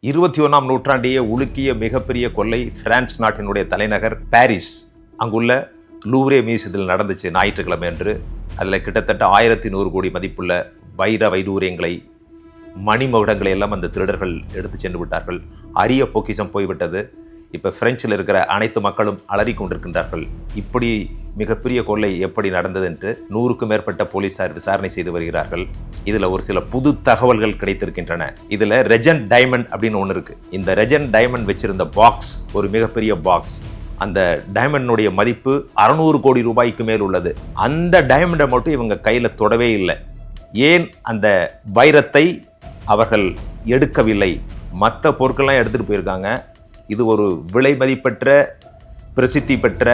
இருபத்தி ஒன்றாம் நூற்றாண்டையே உலுக்கிய மிகப்பெரிய கொள்ளை பிரான்ஸ் நாட்டினுடைய தலைநகர் பாரிஸ். அங்குள்ள லூவ்ரே மியூசியத்தில் நடந்துச்சு ஞாயிற்றுக்கிழமை அன்று. அதில் கிட்டத்தட்ட ஆயிரத்தி நூறு கோடி மதிப்புள்ள வைர வைடூரியங்களை மணிமகுடங்களை எல்லாம் அந்த திருடர்கள் எடுத்து சென்று விட்டார்கள். அரிய பொக்கிசம் போய்விட்டது. இப்போ பிரெஞ்சில் இருக்கிற அனைத்து மக்களும் அலறி கொண்டிருக்கின்றார்கள் இப்படி மிகப்பெரிய கொள்ளை எப்படி நடந்தது என்று நூறுக்கும் மேற்பட்ட போலீசார் விசாரணை செய்து வருகிறார்கள். இதில் ஒரு சில புது தகவல்கள் கிடைத்திருக்கின்றன. இதில் ரெஜன் டைமண்ட் அப்படின்னு ஒன்று இருக்குது இந்த ரெஜன் டைமண்ட் வச்சிருந்த பாக்ஸ் ஒரு மிகப்பெரிய பாக்ஸ் அந்த டைமண்டினுடைய மதிப்பு அறநூறு கோடி ரூபாய்க்கு மேல் உள்ளது. அந்த டைமண்டை மட்டும் இவங்க கையில் தொடவே இல்லை. ஏன் அந்த வைரத்தை அவர்கள் எடுக்கவில்லை? மற்ற பொருட்கள்லாம் எடுத்துகிட்டு போயிருக்காங்க. இது ஒரு விலை மதிப்பெற்ற பிரசித்தி பெற்ற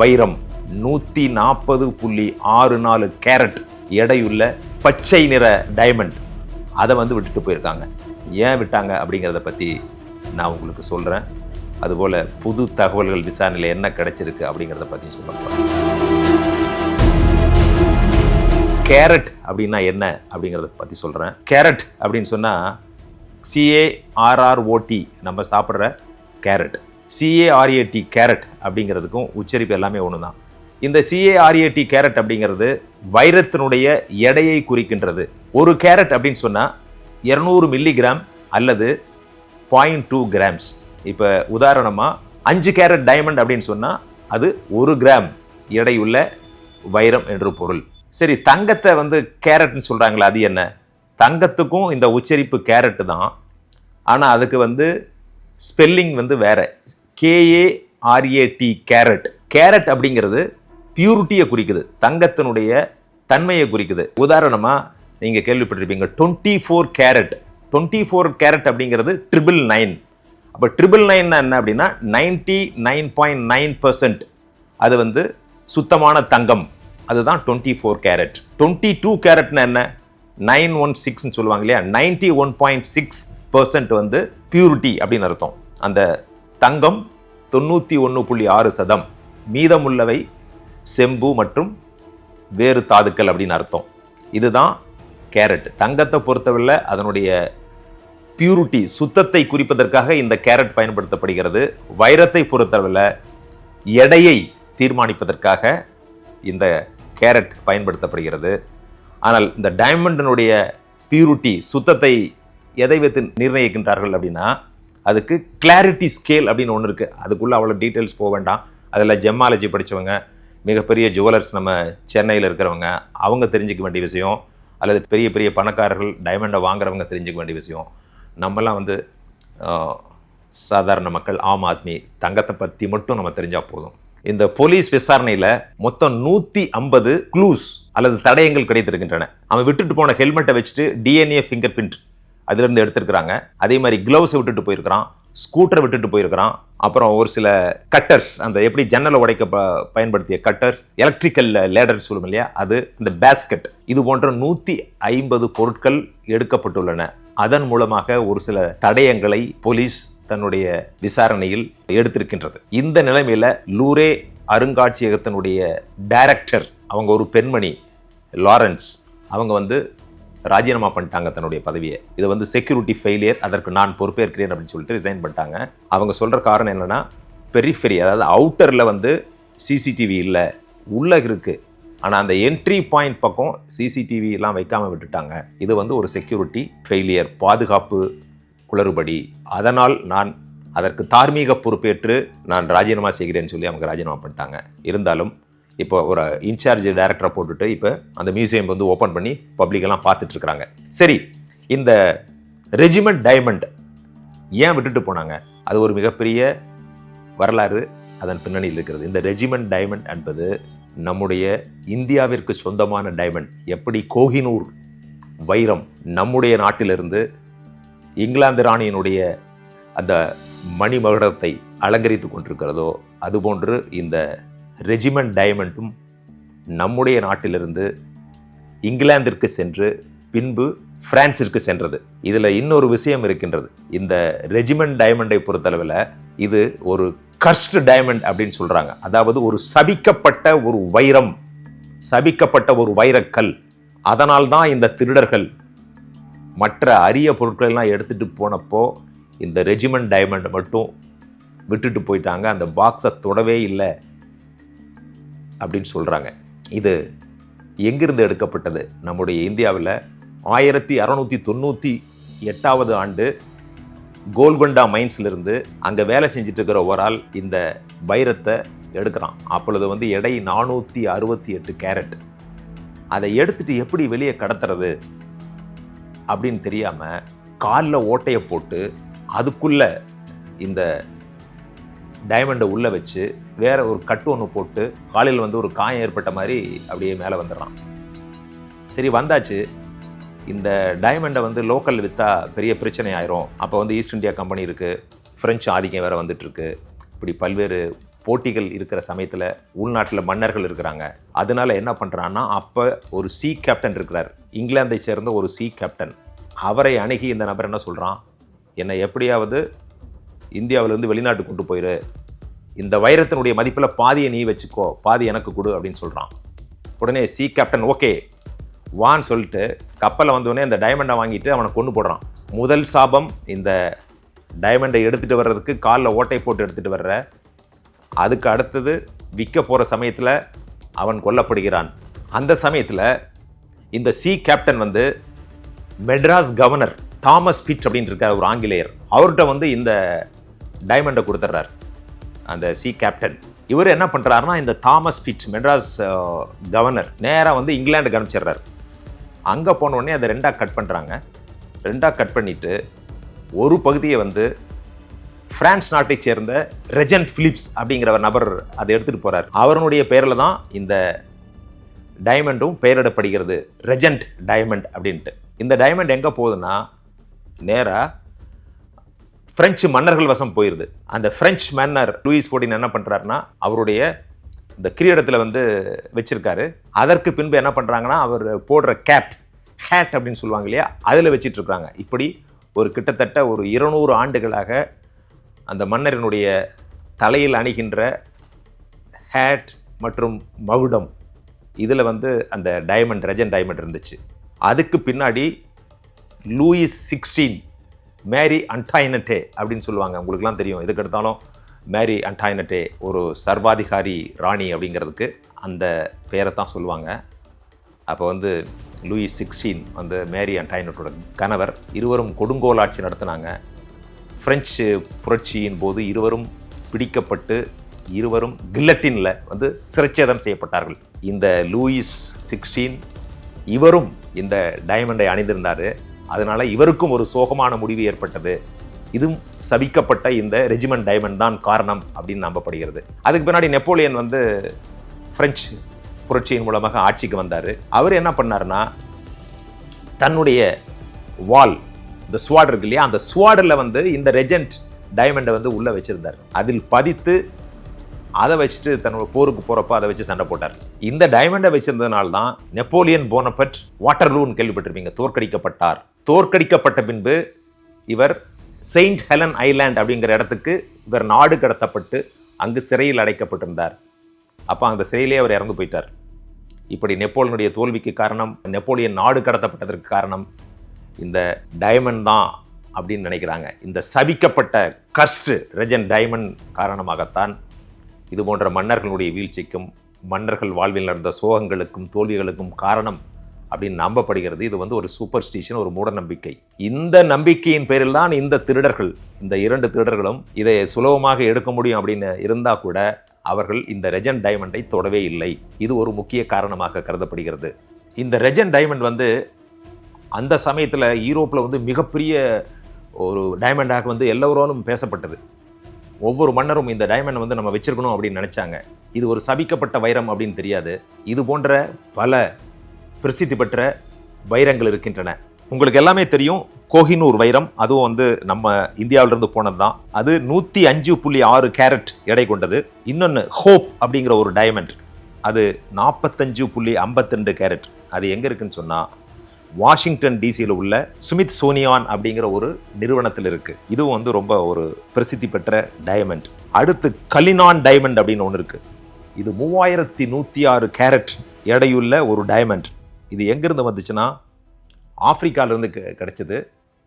வைரம். நூற்றி நாற்பது புள்ளி ஆறு நாலு கேரட். எடையுள்ள பச்சை நிற டைமண்ட் அதை வந்து விட்டுட்டு போயிருக்காங்க. ஏன் விட்டாங்க அப்படிங்கிறத பற்றி நான் உங்களுக்கு சொல்கிறேன் அதுபோல் புது தகவல்கள் விசாரணையில் என்ன கிடைச்சிருக்கு அப்படிங்கிறத பற்றி சொல்ல போகிறேன் கேரட் அப்படின்னா என்ன அப்படிங்கிறத பற்றி சொல்கிறேன் கேரட் அப்படின்னு சொன்னால் சிஏஆர்ஆர்ஓடி நம்ம சாப்பிட்ற கேரட். சிஏஆர்ஏடி கேரட் அப்படிங்கிறதுக்கும் உச்சரிப்பு எல்லாமே ஒன்று தான் இந்த சிஏஆர்ஏடி கேரட் அப்படிங்கிறது வைரத்தினுடைய எடையை குறிக்கின்றது. ஒரு கேரட் அப்படின்னு சொன்னால் இரநூறு மில்லிகிராம் அல்லது பாயிண்ட் டூ கிராம்ஸ் இப்போ உதாரணமாக அஞ்சு கேரட் டைமண்ட் அப்படின்னு சொன்னால் அது ஒரு கிராம் எடையுள்ள வைரம் என்று பொருள். சரி தங்கத்தை வந்து கேரட்னு சொல்கிறாங்களே அது என்ன? தங்கத்துக்கும் இந்த உச்சரிப்பு கேரட்டு தான். ஆனால் அதுக்கு வந்து ஸ்பெல்லிங் வந்து வேற. கேஏஆர்ஏடி கேரட். கேரட் அப்படிங்கிறது பியூரிட்டியை குறிக்குது. தங்கத்தினுடைய தன்மையை குறிக்குது. உதாரணமாக நீங்கள் கேள்விப்பட்டிருப்பீங்க twenty four carat. Twenty four carat அப்படிங்கிறது ட்ரிபிள் நைன் அப்போ ட்ரிபிள் நைன் என்ன அப்படின்னா ninety nine point nine percent அது வந்து சுத்தமான தங்கம். அதுதான் twenty four carat. Twenty two கேரட்னா என்ன? நைன் ஒன் சிக்ஸ்னு சொல்லுவாங்க இல்லையா? Ninety one point six percent வந்து பியூரிட்டி அப்படின்னு அர்த்தம். அந்த தங்கம் தொண்ணூற்றி ஒன்று புள்ளி ஆறு சதம். மீதமுள்ளவை செம்பு மற்றும் வேறு தாதுக்கள் அப்படின்னு அர்த்தம். இதுதான் கேரட். தங்கத்தை பொறுத்தவரை அதனுடைய பியூரிட்டி சுத்தத்தை குறிப்பதற்காக இந்த கேரட் பயன்படுத்தப்படுகிறது. வைரத்தை பொறுத்தவரை எடையை தீர்மானிப்பதற்காக இந்த கேரட் பயன்படுத்தப்படுகிறது. ஆனால் இந்த டைமண்டினுடைய பியூரிட்டி சுத்தத்தை எதை வைத்து நிர்ணயிக்கின்றார்கள் அப்படின்னா அதுக்கு கிளாரிட்டி ஸ்கேல் அப்படின்னு ஒன்று இருக்குது அதுக்குள்ளே அவ்வளோ டீட்டெயில்ஸ் போக வேண்டாம். அதில் ஜெம்மாலஜி படித்தவங்க மிகப்பெரிய ஜுவலர்ஸ் நம்ம சென்னையில் இருக்கிறவங்க அவங்க தெரிஞ்சுக்க வேண்டிய விஷயம் அல்லது பெரிய பெரிய பணக்காரர்கள் டைமண்டை வாங்குறவங்க தெரிஞ்சிக்க வேண்டிய விஷயம். நம்மலாம் வந்து சாதாரண மக்கள் ஆம் ஆத்மி தங்கத்தை பற்றி மட்டும் நம்ம தெரிஞ்சால் போதும். இந்த போலீஸ் விசாரணையில் மொத்தம் நூற்றி ஐம்பது க்ளூஸ் அல்லது தடயங்கள் கிடைத்திருக்கின்றன. அவன் விட்டுட்டு போன ஹெல்மெட்டை வச்சுட்டு டிஎன்ஏ ஃபிங்கர் பிரிண்ட் அதிலிருந்து எடுத்திருக்கிறாங்க. அதே மாதிரி க்ளவுஸை விட்டுட்டு போயிருக்கிறான். ஸ்கூட்டரை விட்டுட்டு போயிருக்கிறான். அப்புறம் ஒரு சில கட்டர்ஸ் அந்த எப்படி ஜன்னலை உடைக்க ப- பயன்படுத்திய கட்டர்ஸ் எலக்ட்ரிக்கல் லேடர் சொல்லும் இல்லையா? அது இந்த பேஸ்கெட் இது போன்ற நூற்றி ஐம்பது பொருட்கள் எடுக்கப்பட்டுள்ளன. அதன் மூலமாக ஒரு சில தடயங்களை போலீஸ் தன்னுடைய விசாரணையில் எடுத்திருக்கின்றது. இந்த நிலைமையில் லூரே அருங்காட்சியகத்தினுடைய டைரக்டர் அவங்க ஒரு பெண்மணி லாரன்ஸ் அவங்க வந்து ராஜினாமா பண்ணிட்டாங்க தன்னுடைய பதவியை. இது வந்து செக்யூரிட்டி ஃபெயிலியர் அதற்கு நான் பொறுப்பேற்கிறேன் அப்படின்னு சொல்லிட்டு ரிசைன் பண்ணிட்டாங்க. அவங்க சொல்கிற காரணம் என்னன்னா பெரிஃபெரி அதாவது அவுட்டரில் வந்து சிசிடிவி இல்லை உள்ள இருக்குது ஆனால் அந்த என்ட்ரி பாயிண்ட் பக்கம் சிசிடிவிலாம் வைக்காமல் விட்டுட்டாங்க. இது வந்து ஒரு செக்யூரிட்டி ஃபெயிலியர் பாதுகாப்பு குளறுபடி. அதனால் நான் அதற்கு தார்மீக பொறுப்பேற்று நான் ராஜினாமா செய்கிறேன்னு சொல்லி அவங்க ராஜினாமா பண்ணிட்டாங்க. இருந்தாலும் இப்போ ஒரு இன்சார்ஜ் டைரக்டரை போட்டுட்டு இப்போ அந்த மியூசியம் வந்து ஓப்பன் பண்ணி பப்ளிக்கெல்லாம் பார்த்துட்ருக்குறாங்க. சரி இந்த ரெஜிமெண்ட் டைமண்ட் ஏன் விட்டுட்டு போனாங்க? அது ஒரு மிகப்பெரிய வரலாறு அதன் பின்னணியில் இருக்கிறது. இந்த ரெஜிமெண்ட் டைமண்ட் என்பது நம்முடைய இந்தியாவிற்கு சொந்தமான டைமண்ட் எப்படி கோஹினூர் வைரம் நம்முடைய நாட்டிலிருந்து இங்கிலாந்து ராணியினுடைய அந்த மணிமகுடத்தை அலங்கரித்து கொண்டிருக்கிறதோ அதுபோன்று இந்த ரெஜிமெண்ட் டைமண்டும் நம்முடைய நாட்டிலிருந்து இங்கிலாந்திற்கு சென்று பின்பு பிரான்சிற்கு சென்றது. இதில் இன்னொரு விஷயம் இருக்கின்றது. இந்த ரெஜிமெண்ட் டைமண்டை பொறுத்தளவில் இது ஒரு கர்ஸ்ட் டைமண்ட் அப்படின்னு சொல்கிறாங்க அதாவது ஒரு சபிக்கப்பட்ட ஒரு வைரம் சபிக்கப்பட்ட ஒரு வைரக்கல். அதனால் தான் இந்த திருடர்கள் மற்ற அரிய பொருட்களெல்லாம் எடுத்துகிட்டு போனப்போ இந்த ரெஜிமெண்ட் டைமண்ட் மட்டும் விட்டுட்டு போயிட்டாங்க. அந்த பாக்ஸை தொடவே இல்லை. அப்படின்னு சொல்கிறாங்க இது எங்கிருந்து எடுக்கப்பட்டது? நம்முடைய இந்தியாவில் ஆயிரத்தி அறநூற்றி தொண்ணூற்றி எட்டாவது ஆண்டு கோல்கொண்டா மைன்ஸ்லேருந்து அங்கே வேலை செஞ்சுட்டு இருக்கிற ஒரு ஆள் இந்த வைரத்தை எடுக்கிறான். அப்பொழுது வந்து எடை நானூற்றி அறுபத்தி எட்டு கேரட். அதை எடுத்துட்டு எப்படி வெளியே கடத்துறது அப்படின்னு தெரியாமல் காலில் ஓட்டையை போட்டு அதுக்குள்ளே இந்த டைமண்டை உள்ளே வச்சு வேற ஒரு கட்டு ஒன்று போட்டு காலில் வந்து ஒரு காயம் ஏற்பட்ட மாதிரி அப்படியே மேலே வந்துடுறான். சரி வந்தாச்சு. இந்த டைமண்டை வந்து லோக்கல் விற்றா பெரிய பிரச்சனை ஆயிரும். அப்போ வந்து ஈஸ்ட் இந்தியா கம்பெனி இருக்குது ஃப்ரெஞ்சு ஆதிக்கம் வேறு வந்துட்டுருக்கு. இப்படி பல்வேறு போட்டிகள் இருக்கிற சமயத்தில் உள்நாட்டில் மன்னர்கள் இருக்கிறாங்க. அதனால என்ன பண்ணுறான்னா அப்போ ஒரு சி கேப்டன் இருக்கிறார். இங்கிலாந்தை சேர்ந்த ஒரு சி கேப்டன் அவரை அணுகி இந்த நபர் என்ன சொல்கிறான் என்னை எப்படியாவது இந்தியாவிலேருந்து வெளிநாட்டு கொண்டு போயிரு. இந்த வைரத்தினுடைய மதிப்பில் பாதியை நீ வச்சுக்கோ பாதி எனக்கு கொடு அப்படின்னு சொல்கிறான் உடனே சி கேப்டன் ஓகே. வான்னு சொல்லிட்டு கப்பலில் வந்தோடனே இந்த டைமண்டை வாங்கிட்டு அவனை கொண்டு போடுறான். முதல் சாபம் இந்த டைமண்டை எடுத்துகிட்டு வர்றதுக்கு காலில் ஓட்டை போட்டு எடுத்துகிட்டு வர்ற. அதுக்கு அடுத்தது விற்க போகிற சமயத்தில் அவன் கொல்லப்படுகிறான். அந்த சமயத்தில் இந்த சி கேப்டன் வந்து மெட்ராஸ் கவர்னர் தாமஸ் பிட் அப்படின்னு இருக்கார் ஒரு ஆங்கிலேயர். அவர்கிட்ட வந்து இந்த டைமண்டை கொடுத்துட்றாரு அந்த சி கேப்டன் இவர் என்ன பண்ணுறாருன்னா இந்த தாமஸ் பிட் மெட்ராஸ் கவர்னர் நேராக வந்து இங்கிலாண்டு கணிச்சிடுறாரு அங்கே போனோடனே அதை ரெண்டாக கட் பண்ணுறாங்க ரெண்டாக கட் பண்ணிவிட்டு ஒரு பகுதியை வந்து பிரான்ஸ் நாட்டை சேர்ந்த ரெஜன்ட் ஃபிலிப்ஸ் அப்படிங்கிற ஒரு நபர் அதை எடுத்துகிட்டு போகிறார் அவருடைய பேரில் தான் இந்த டைமண்டும் பெயரிடப்படுகிறது ரெஜென்ட் டைமண்ட் அப்படின்ட்டு. இந்த டைமண்ட் எங்கே போகுதுன்னா நேராக பிரெஞ்சு மன்னர்கள் வசம் போயிடுது அந்த பிரெஞ்சு மன்னர் லூயிஸ் ஃபோர்டின் என்ன பண்ணுறாருன்னா அவருடைய இந்த கிரீடத்தில் வந்து வச்சிருக்காரு. அதற்கு பின்பு என்ன பண்ணுறாங்கன்னா அவர் போடுற கேப் ஹேட் அப்படின்னு சொல்லுவாங்க இல்லையா அதில் வச்சிட்டு இருக்காங்க இப்படி ஒரு கிட்டத்தட்ட ஒரு இருநூறு ஆண்டுகளாக அந்த மன்னரினுடைய தலையில் அணிகின்ற ஹேட் மற்றும் மகுடம் இதில் வந்து அந்த டைமண்ட் ரெஜன் டைமண்ட் இருந்துச்சு. அதுக்கு பின்னாடி லூயிஸ் சிக்ஸ்டீன் மேரி அன்டாயினட்டே அப்படின்னு சொல்லுவாங்க. உங்களுக்குலாம் தெரியும். எதுக்கு எடுத்தாலும் மேரி அன்டாயினட்டே ஒரு சர்வாதிகாரி ராணி அப்படிங்கிறதுக்கு அந்த பேரை தான் சொல்லுவாங்க. அப்போ வந்து லூயிஸ் சிக்ஸ்டீன் வந்து மேரி அன்டாயினட்டோட கணவர் இருவரும் கொடுங்கோல் ஆட்சி நடத்தினாங்க. ஃப்ரெஞ்சு புரட்சியின் போது இருவரும் பிடிக்கப்பட்டு இருவரும் கில்லட்டினில் வந்து சிறைச்சேதம் செய்யப்பட்டார்கள். இந்த லூயிஸ் சிக்ஸ்டீன் இவரும் இந்த டைமண்டை அணிந்திருந்தார். அதனால இவருக்கும் ஒரு சோகமான முடிவு ஏற்பட்டது. இதுவும் சபிக்கப்பட்ட இந்த ரெஜிமெண்ட் டைமண்ட் தான் காரணம் அப்படின்னு நம்பப்படுகிறது. அதுக்கு பின்னாடி நெப்போலியன் வந்து ஃப்ரெஞ்சு புரட்சியின் மூலமாக ஆட்சிக்கு வந்தார். அவர் என்ன பண்ணாருன்னா தன்னுடைய வால் இந்த ஸ்வாட் இருக்கு இல்லையா அந்த ஸ்வாடில் வந்து இந்த ரெஜெண்ட் டைமண்டை வந்து உள்ளே வச்சுருந்தார். அதில் பதித்து அதை வச்சுட்டு தன்னோட போருக்கு போகிறப்ப அதை வச்சு சண்டை போட்டார். இந்த டைமண்டை வச்சிருந்ததுனால தான் நெப்போலியன் போனபட் வாட்டர்லூன்னு கேள்விப்பட்டிருப்பீங்க. தோற்கடிக்கப்பட்டார். தோற்கடிக்கப்பட்ட பின்பு இவர் செயின்ட் ஹெலன் ஐலாண்ட் அப்படிங்கிற இடத்துக்கு இவர் நாடு கடத்தப்பட்டு அங்கு சிறையில் அடைக்கப்பட்டிருந்தார். அப்போ அந்த சிறையிலே அவர் இறந்து போயிட்டார். இப்படி நெப்போலியனுடைய தோல்விக்கு காரணம் நெப்போலியன் நாடு கடத்தப்பட்டதற்கு காரணம் இந்த டைமண்ட் தான் அப்படின்னு நினைக்கிறாங்க. இந்த சபிக்கப்பட்ட கஸ்ட் ரெஜன் டைமண்ட் காரணமாகத்தான் இது போன்ற மன்னர்களுடைய வீழ்ச்சிக்கும் மன்னர்கள் வாழ்வில் நடந்த சோகங்களுக்கும் தோல்விகளுக்கும் காரணம் அப்படின்னு நம்பப்படுகிறது. இது வந்து ஒரு சூப்பர் ஸ்டிஷன் ஒரு மூட நம்பிக்கை இந்த நம்பிக்கையின் பேரில் தான் இந்த திருடர்கள் இந்த இரண்டு திருடர்களும் இதை சுலபமாக எடுக்க முடியும் அப்படின்னு இருந்தால் கூட அவர்கள் இந்த ரெஜன் டைமண்டை தொடவே இல்லை. இது ஒரு முக்கிய காரணமாக கருதப்படுகிறது. இந்த ரெஜன் டைமண்ட் வந்து அந்த சமயத்தில் யூரோப்பில் வந்து மிகப்பெரிய ஒரு டைமண்டாக வந்து எல்லோராலும் பேசப்பட்டது. ஒவ்வொரு மன்னரும் இந்த டைமண்ட் வந்து நம்ம வச்சிருக்கணும் அப்படின்னு நினச்சாங்க. இது ஒரு சபிக்கப்பட்ட வைரம் அப்படின்னு தெரியாது. இது போன்ற பல பிரசித்தி பெற்ற வைரங்கள் இருக்கின்றன. உங்களுக்கு எல்லாமே தெரியும் கோஹினூர் வைரம். அதுவும் வந்து நம்ம இந்தியாவிலிருந்து போனது தான் அது நூற்றி அஞ்சு புள்ளி ஆறு கேரட் எடை கொண்டது. இன்னொன்று ஹோப் அப்படிங்கிற ஒரு டைமண்ட் அது நாற்பத்தஞ்சு புள்ளி ஐம்பத்திரெண்டு கேரட். அது எங்கே இருக்குன்னு சொன்னால் வாஷிங்டன் டிசியில் உள்ள சுமித் சோனியான் அப்படிங்கிற ஒரு நிறுவனத்தில் இருக்குது இதுவும் வந்து ரொம்ப ஒரு பிரசித்தி பெற்ற டைமண்ட் அடுத்து கலினான் டைமண்ட் அப்படின்னு ஒன்று இருக்குது இது மூவாயிரத்தி நூற்றி ஆறு கேரட் எடையுள்ள ஒரு டைமண்ட் இது எங்கேருந்து வந்துச்சுன்னா ஆப்பிரிக்காவிலேருந்து கிடச்சிது.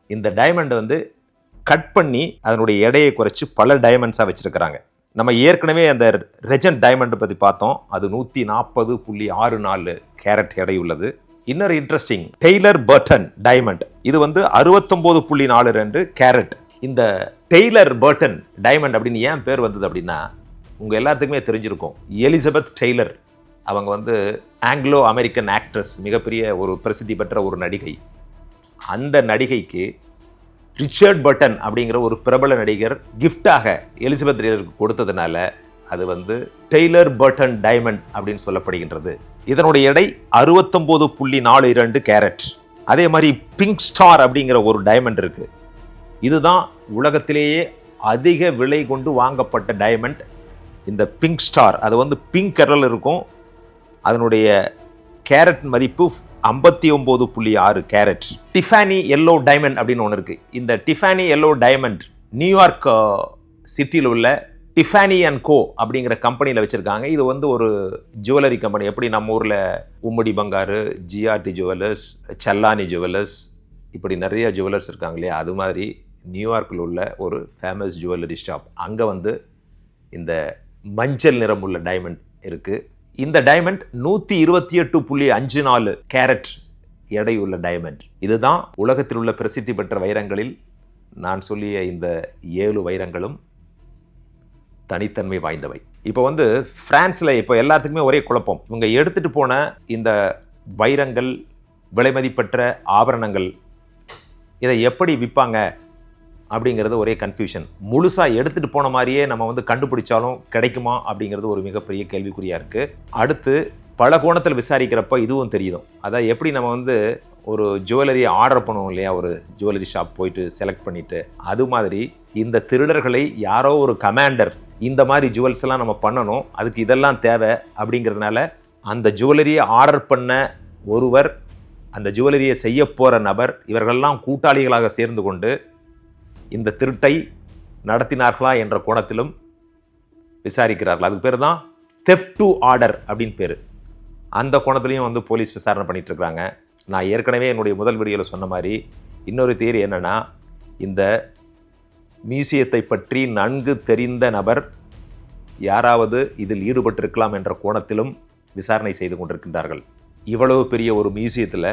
இந்த டைமண்டை வந்து கட் பண்ணி அதனுடைய எடையை குறைச்சி பல டைமண்ட்ஸாக வச்சுருக்கிறாங்க. நம்ம ஏற்கனவே அந்த ரெஜன் டைமண்டை பற்றி பார்த்தோம். அது நூற்றி நாற்பது புள்ளி ஆறு நாலு கேரட் எடை உள்ளது. இன்னொரு இன்ட்ரெஸ்டிங் டெய்லர் பர்டன் டைமண்ட் இது வந்து அறுபத்தொம்போது புள்ளி நாலு ரெண்டு கேரட் இந்த டெய்லர் பர்டன் டைமண்ட் அப்படின்னு ஏன் பேர் வந்தது அப்படின்னா உங்கள் எல்லாத்துக்குமே தெரிஞ்சிருக்கும். எலிசபெத் டெய்லர் அவங்க வந்து ஆங்கிலோ அமெரிக்கன் ஆக்ட்ரஸ் மிகப்பெரிய ஒரு பிரசித்தி பெற்ற ஒரு நடிகை. அந்த நடிகைக்கு ரிச்சர்ட் பட்டன் அப்படிங்கிற ஒரு பிரபல நடிகர் கிஃப்டாக எலிசபெத் டெய்லருக்கு கொடுத்ததுனால அது வந்து டெய்லர் பர்டன் டைமண்ட் அப்படின்னு சொல்லப்படுகின்றது. இதனுடைய எடை அறுபத்தொம்போது புள்ளி நாலு இரண்டு கேரட். அதே மாதிரி பிங்க் ஸ்டார் அப்படிங்கிற ஒரு டைமண்ட் இருக்கு. இதுதான் உலகத்திலேயே அதிக விலை கொண்டு வாங்கப்பட்ட டைமண்ட். இந்த பிங்க் ஸ்டார் அது வந்து பிங்க் கலரில் இருக்கும். அதனுடைய கேரட் மதிப்பு ஐம்பத்தி ஒம்பது புள்ளி ஆறு கேரட். டிஃபானி எல்லோ டைமண்ட் அப்படின்னு ஒன்று இருக்குது இந்த டிஃபானி எல்லோ டைமண்ட் நியூயார்க் சிட்டியில் உள்ள டிஃபானி அண்ட் கோ அப்படிங்கிற கம்பெனியில் வச்சுருக்காங்க. இது வந்து ஒரு ஜுவல்லரி கம்பெனி எப்படி நம்ம ஊரில் Ummidi Bangaru GRT jewellers Challani jewellers இப்படி நிறைய ஜுவல்லர்ஸ் இருக்காங்க இல்லையா? அது மாதிரி நியூயார்க்கில் உள்ள ஒரு ஃபேமஸ் ஜுவல்லரி ஷாப் அங்கே வந்து இந்த மஞ்சள் நிறம் உள்ள டைமண்ட் இருக்குது இந்த டைமண்ட் நூற்றி இருபத்தி எட்டு புள்ளி அஞ்சு நாலு கேரட் எடையுள்ள டைமண்ட் இதுதான் உலகத்தில் உள்ள பிரசித்தி பெற்ற வைரங்களில் நான் சொல்லிய இந்த ஏழு வைரங்களும் தனித்தன்மை வாய்ந்தவை. இப்போ வந்து ஃப்ரான்ஸில் இப்போ எல்லாத்துக்குமே ஒரே குழப்பம். இவங்க எடுத்துகிட்டு போன இந்த வைரங்கள் விலைமதிப்பற்ற ஆபரணங்கள் இதை எப்படி விற்பாங்க அப்படிங்கிறது ஒரே கன்ஃபியூஷன் முழுசாக எடுத்துகிட்டு போன மாதிரியே நம்ம வந்து கண்டுபிடிச்சாலும் கிடைக்குமா அப்படிங்கிறது ஒரு மிகப்பெரிய கேள்விக்குறியாக இருக்குது அடுத்து பல கோணத்தில் விசாரிக்கிறப்ப இதுவும் தெரியுதும் அதான் எப்படி நம்ம வந்து ஒரு ஜுவல்லரியை ஆர்டர் பண்ணுவோம் இல்லையா? ஒரு ஜுவல்லரி ஷாப் போயிட்டு செலக்ட் பண்ணிட்டு அது மாதிரி இந்த திருடர்களை யாரோ ஒரு கமாண்டர் இந்த மாதிரி ஜுவல்ஸ் எல்லாம் நம்ம பண்ணணும் அதுக்கு இதெல்லாம் தேவை அப்படிங்கிறதுனால அந்த ஜுவல்லரியை ஆர்டர் பண்ண ஒருவர் அந்த ஜுவல்லரியை செய்ய போகிற நபர் இவர்கள்லாம் கூட்டாளிகளாக சேர்ந்து கொண்டு இந்த திருட்டை நடத்தினார்களா என்ற கோணத்திலும் விசாரிக்கிறார்கள். அதுக்கு பேர் தான் தெஃப்ட் டு ஆர்டர் அப்படின்னு பேர். அந்த கோணத்துலேயும் வந்து போலீஸ் விசாரணை பண்ணிகிட்டு இருக்கிறாங்க. நான் ஏற்கனவே என்னுடைய முதல் வீடியோவில் சொன்ன மாதிரி இன்னொரு தேரி என்னென்னா இந்த மியூசியத்தை பற்றி நன்கு தெரிந்த நபர் யாராவது இதில் ஈடுபட்டிருக்கலாம் என்ற கோணத்திலும் விசாரணை செய்து கொண்டிருக்கின்றார்கள். இவ்வளவு பெரிய ஒரு மியூசியத்தில்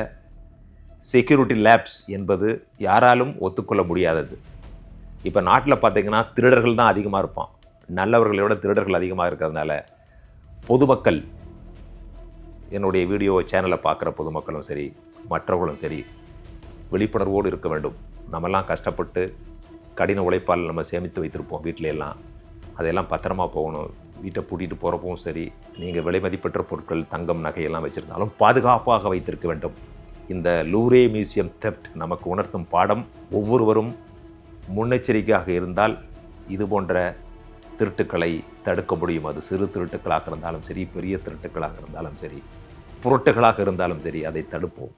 செக்யூரிட்டி லேப்ஸ் என்பது யாராலும் ஒத்துக்கொள்ள முடியாதது. இப்போ நாட்டில் பார்த்திங்கன்னா திருடர்கள் தான் அதிகமாக இருப்பான். நல்லவர்களை விட திருடர்கள் அதிகமாக இருக்கிறதுனால பொதுமக்கள் என்னுடைய வீடியோ சேனலை பார்க்குற பொதுமக்களும் சரி மற்றவர்களும் சரி விழிப்புணர்வோடு இருக்க வேண்டும். நம்மெல்லாம் கஷ்டப்பட்டு கடின உழைப்பால் நம்ம சேமித்து வைத்திருப்போம் வீட்டில அதையெல்லாம் பத்திரமா போகணும். வீட்டை பூட்டிட்டு போகிறப்பவும் சரி நீங்கள் விலை மதிப்பற்ற பொருட்கள் தங்கம் நகையெல்லாம் வச்சுருந்தாலும் பாதுகாப்பாக வைத்திருக்க வேண்டும். இந்த லூரே மியூசியம் தெஃப்ட் நமக்கு உணர்த்தும் பாடம் ஒவ்வொருவரும் முன்னெச்சரிக்கையாக இருந்தால் இது போன்ற திருட்டுக்களை தடுக்க முடியும். அது சிறு திருட்டுக்களாக இருந்தாலும் சரி பெரிய திருட்டுக்களாக இருந்தாலும் சரி. புரட்டுகளாக இருந்தாலும் சரி அதை தடுப்போம்.